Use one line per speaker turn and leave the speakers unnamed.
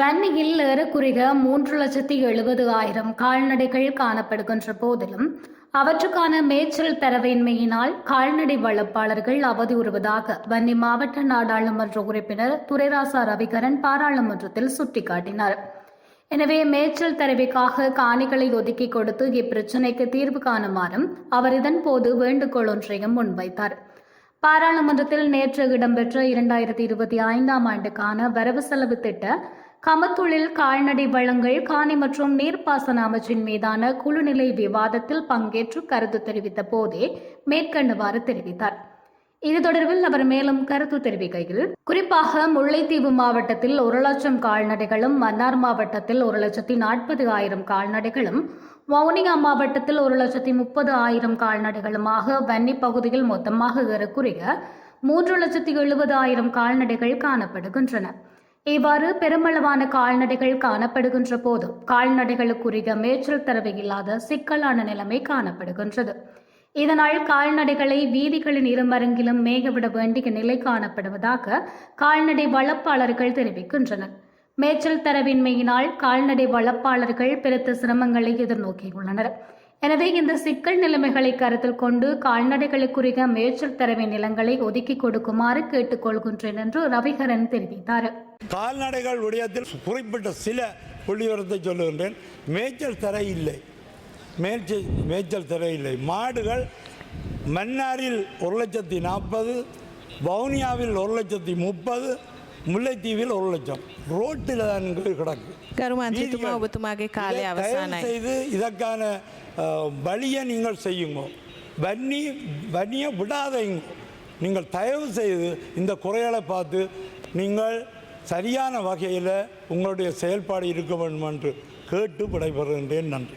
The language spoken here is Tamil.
வன்னியில் ஏறக்குறைய மூன்று லட்சத்தி எழுபது ஆயிரம் கால்நடைகள் காணப்படுகின்ற போதிலும் அவற்றுக்கான மேய்ச்சல் தரவின்மையினால் கால்நடை வளர்ப்பாளர்கள் அவதியுறுவதாக வன்னி மாவட்ட நாடாளுமன்ற உறுப்பினர் துரைராசா ரவிகரன் பாராளுமன்றத்தில் சுட்டிக்காட்டினார். எனவே மேய்ச்சல் தரவைக்காக காணிகளை ஒதுக்கி கொடுத்து இப்பிரச்சினைக்கு தீர்வு காணுமாறும் அவர் இதன்போது வேண்டுகோள் ஒன்றையும் முன்வைத்தார். பாராளுமன்றத்தில் நேற்று இடம்பெற்ற இரண்டாயிரத்தி இருபத்தி ஐந்தாம் ஆண்டுக்கான வரவு செலவு திட்ட கமத்தொழில் கால்நடை வளங்கள் காணி மற்றும் நீர்ப்பாசன அமைச்சின் மீதான குழுநிலை விவாதத்தில் பங்கேற்று கருத்து தெரிவித்த போதே மேற்கண்டவாறு தெரிவித்தார். இது தொடர்பில் அவர் மேலும் கருத்து தெரிவிக்கையில் குறிப்பாக முல்லைத்தீவு மாவட்டத்தில் ஒரு லட்சம் கால்நடைகளும் மன்னார் மாவட்டத்தில் ஒரு லட்சத்தி நாற்பது ஆயிரம் கால்நடைகளும் வவுனியா மாவட்டத்தில் ஒரு லட்சத்தி முப்பது ஆயிரம் கால்நடைகளுமாக வன்னி பகுதியில் மொத்தமாக ஏறக்குறைய மூன்று லட்சத்தி எழுபது ஆயிரம் கால்நடைகள் காணப்படுகின்றன. இவ்வாறு பெருமளவான கால்நடைகள் காணப்படுகின்ற போதும் கால்நடைகளுக்குரிய மேய்ச்சல் தரவு இல்லாத சிக்கலான நிலைமை காணப்படுகின்றது. இதனால் கால்நடைகளை வீதிகளின் இருமருங்கிலும் மேயவிட வேண்டிய நிலை காணப்படுவதாக கால்நடை வளர்ப்பாளர்கள் தெரிவிக்கின்றனர். மேய்ச்சல் தரவின்மையினால் கால்நடை வளர்ப்பாளர்கள் பெருத்த சிரமங்களை எதிர்நோக்கியுள்ளனர். எனவே இந்த சிக்கல் நிலைமைகளை கருத்தில் கொண்டு கால்நடைகளுக்குரிய மேய்ச்சல் தரவை நிலங்களை ஒதுக்கி கொடுக்குமாறு கேட்டுக்கொள்கின்றேன் என்று ரவிகரன் தெரிவித்தார்.
கால்நடைகள் விடயத்தில் குறிப்பிட்ட சில புள்ளிவரத்தை சொல்லுகின்றேன். மேய்ச்சல் தர இல்லை. மேய்ச்சல் மேய்ச்சல் தர இல்லை. மாடுகள் மன்னாரில் ஒரு லட்சத்தி நாற்பது வவுனியாவில் ஒரு லட்சத்தி முப்பது முல்லைத்தீவில் ஒரு லட்சம். ரோட்டில் தான் கிடக்கு. செய்து இதற்கான வழியை நீங்கள் செய்யுங்க. வன்னி வன்னியை விடாதீங்க. நீங்கள் தயவு செய்து இந்த குறைகளை பார்த்து நீங்கள் சரியான வகையில் உங்களுடைய செயல்பாடு இருக்க வேண்டும் என்று கேட்டு விடைபெறுகின்றேன். நன்றி.